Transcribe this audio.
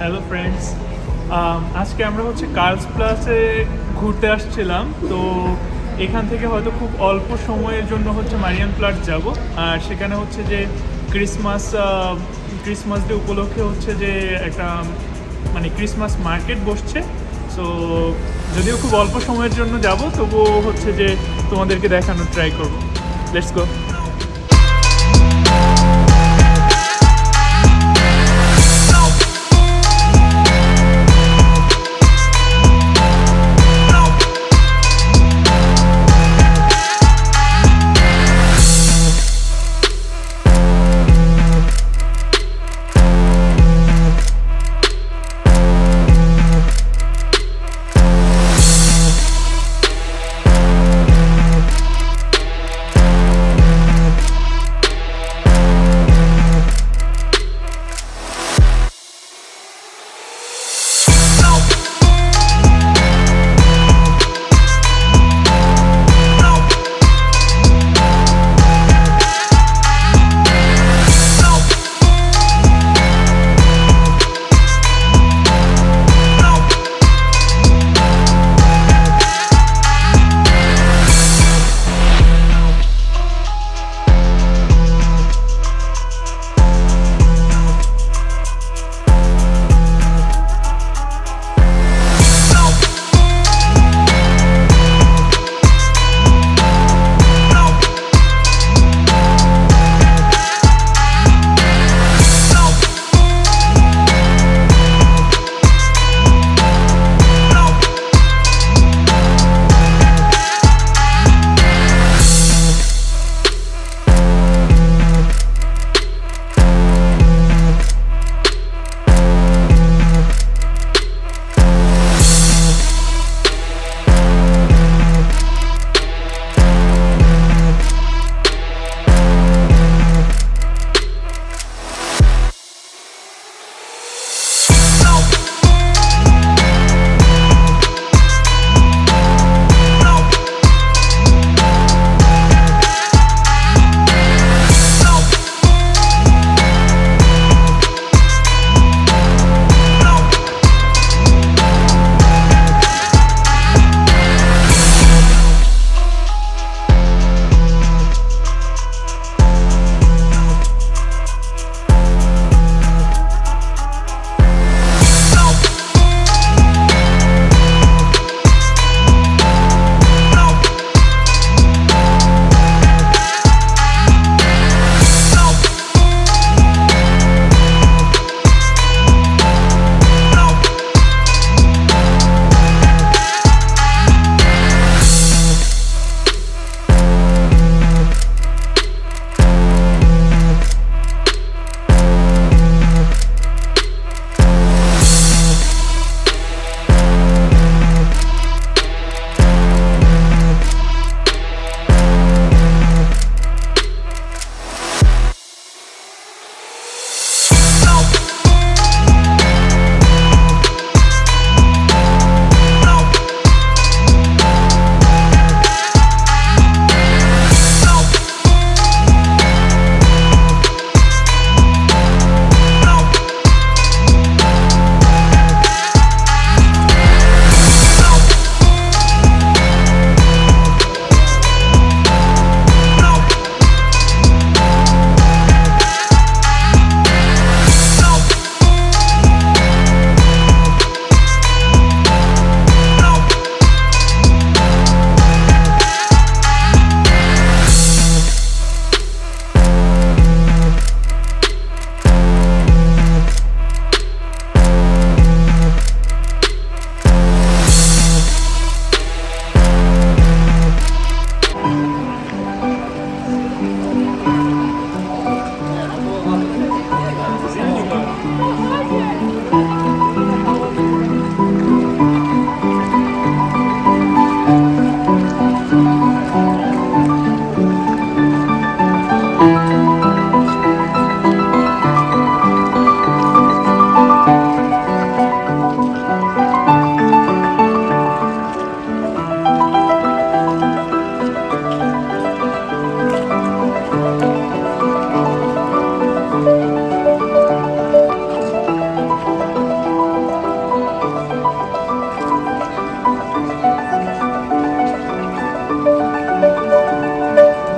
Hello friends um, আজকে আমরা হচ্ছে কার্লস প্লাসে ঘুরতে আসছিলাম, তো এখান থেকে হয়তো খুব অল্প সময়ের জন্য হচ্ছে মারিয়ান প্লাস যাব। আর সেখানে হচ্ছে যে ক্রিসমাস ক্রিসমাস ডে উপলক্ষে হচ্ছে যে একটা মানে ক্রিসমাস মার্কেট বসছে। সো যদিও খুব অল্প সময়ের জন্য যাব, তবুও হচ্ছে যে তোমাদেরকে দেখানোর ট্রাই করব। Let's go